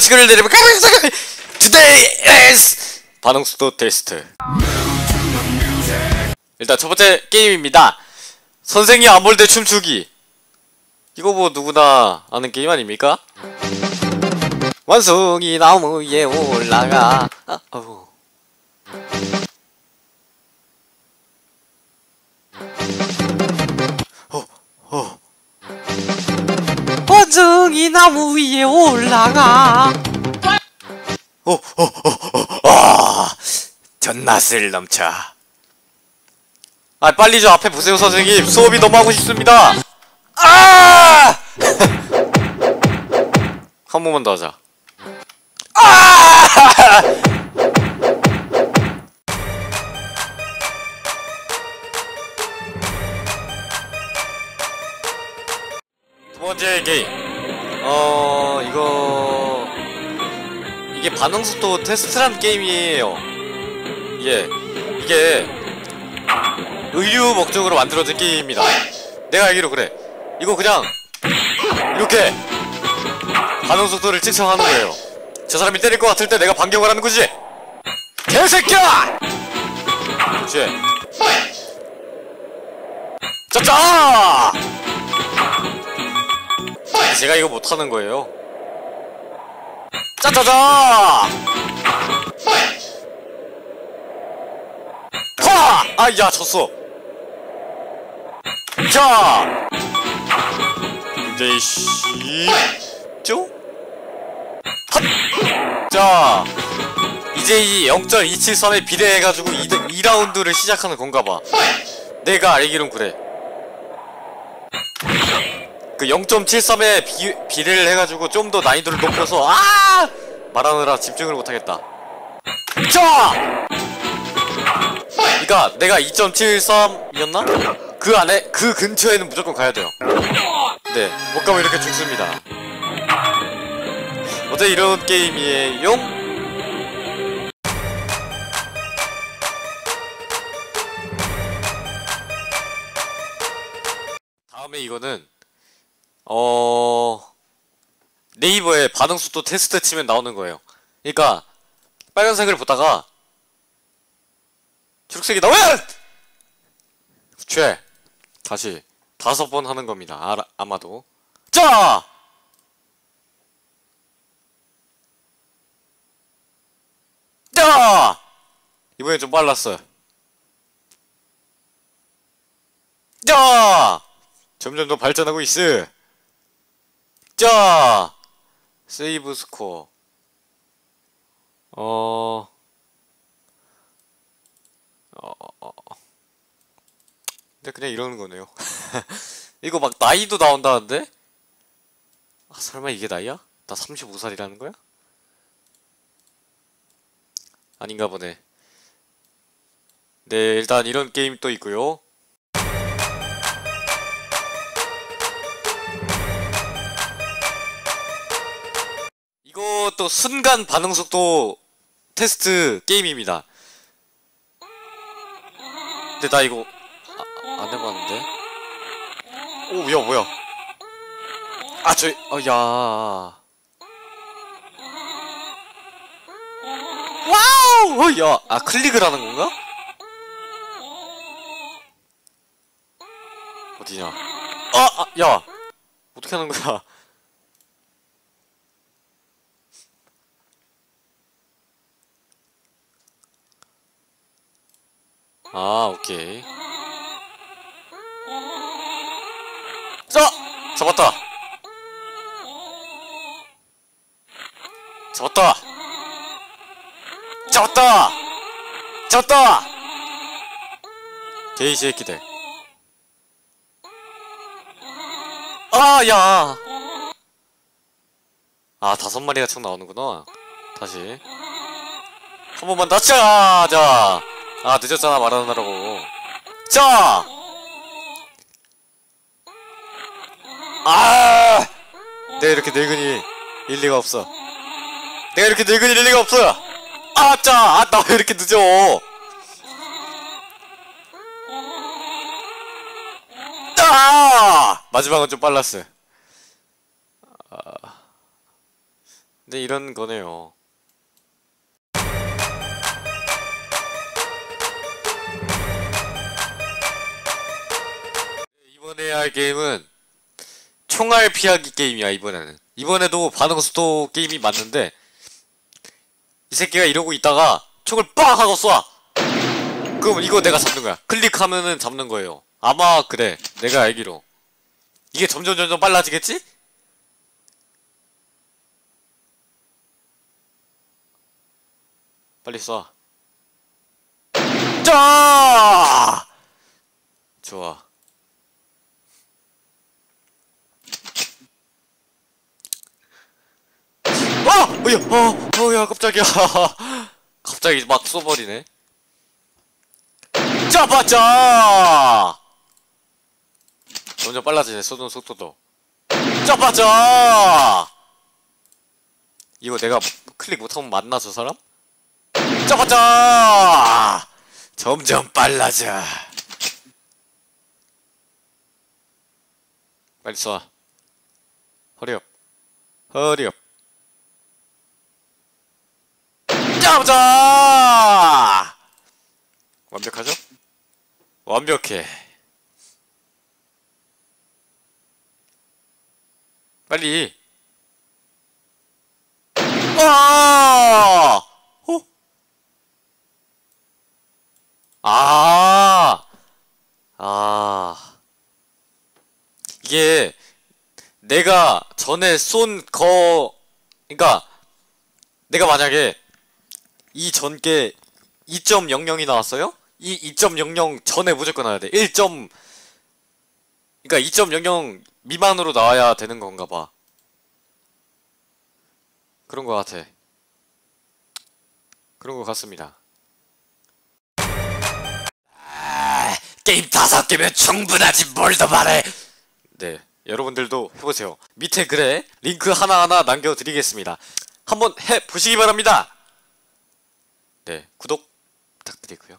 벌칙을 내리면 가능성 Today is 반응 속도 테스트. 일단 첫 번째 게임입니다. 선생이 안볼때 춤추기. 이거 뭐 누구나 아는 게임 아닙니까? 원숭이 나무 위에 올라가. 아, 어우. 어, 원숭이 나무 위에 올라가 어, 어, 어, 어, 아, 전낯을 넘쳐. 아, 빨리 좀 앞에 보세요, 선생님. 수업이 너무 하고 싶습니다. 아! 한 번만 더 하자. 아! 두 번째 게임. 어, 이거 이게 반응 속도 테스트란 게임이에요. 이게 이게 의류 목적으로 만들어진 게임입니다. 내가 알기로 그래. 이거 그냥 이렇게 반응 속도를 측정하는 거예요. 저 사람이 때릴 것 같을 때 내가 반격을 하는 거지. 개새끼야! 그렇지. 짜짜! 제가 이거 못하는 거예요. 짜자자! 하! 아, 야, 졌어. 자! 이제 씨, 죠? 핫! 자, 이제 이 0.273에 비례해가지고 2, 2라운드를 시작하는 건가 봐. 내가 알기론 그래. 그 0.73에 비, 비례를 해가지고 좀 더 난이도를 높여서 아 말하느라 집중을 못하겠다. 자, 그러니까 내가 2.73이었나? 그 안에 그 근처에는 무조건 가야 돼요. 네, 못 가면 이렇게 죽습니다. 어때 이런 게임이에요? 다음에 이거는 어 네이버에 반응 속도 테스트 치면 나오는 거예요. 그러니까 빨간색을 보다가 초록색이 나오면 죄 다시 다섯 번 하는 겁니다. 아, 아마도 자 자! 이번엔 좀 빨랐어요. 자! 점점 더 발전하고 있어. 자! 세이브 스코어. 어... 어... 어... 근데 그냥 이러는 거네요. 이거 막 나이도 나온다는데? 아, 설마 이게 나이야? 나 35살이라는 거야? 아닌가 보네. 네, 일단 이런 게임 또 있고요. 이것도 순간 반응 속도 테스트 게임입니다. 근데 나 이거 아, 안 해봤는데? 오, 뭐야, 뭐야. 아, 저, 어, 야. 와우! 어, 야, 아, 클릭을 하는 건가? 어디냐? 아, 아, 야! 어떻게 하는 거야? 아, 오케이. 자! 잡았다! 잡았다! 잡았다! 잡았다! 게이 새끼들. 아, 야! 아, 다섯 마리가 총 나오는구나. 다시. 한 번만 더, 자! 자! 아, 늦었잖아, 말하느라고. 자! 아! 내가 이렇게 늙으니 일리가 없어. 내가 이렇게 늙으니 일리가 없어! 아, 짜! 아, 나 왜 이렇게 늦어! 아! 마지막은 좀 빨랐어. 아. 네, 이런 거네요. 할 게임은 총알 피하기 게임이야, 이번에는. 이번에도 반응 속도 게임이 맞는데, 이 새끼가 이러고 있다가 총을 빡! 하고 쏴! 그럼 이거 내가 잡는 거야. 클릭하면은 잡는 거예요. 아마 그래. 내가 알기로. 이게 점점 점점 빨라지겠지? 빨리 쏴. 짜! 좋아. 아! 어야, 어, 어야, 깜짝이야. 갑자기 막 쏘버리네. 짜바자! 점점 빨라지네, 쏘는 속도도. 짜바자! 이거 내가 클릭 못하면 저 사람? 짜바자! 점점 빨라져. 빨리 쏴. 허리업. 허리업. 짜바자! 완벽하죠? 완벽해. 빨리. 아! 어? 아! 아. 이게 내가 전에 쏜 거, 그니까 내가 만약에 이 전께 2.00이 나왔어요? 이 2.00 전에 무조건 나와야 돼. 1. 그러니까 2.00 미만으로 나와야 되는 건가 봐. 그런 거 같아. 그런 거 같습니다. 아, 게임 다섯 개면 충분하지 뭘더 바래. 네, 여러분들도 해보세요. 밑에 글에 링크 하나하나 남겨드리겠습니다. 한번 해보시기 바랍니다. 네, 구독 부탁드리고요.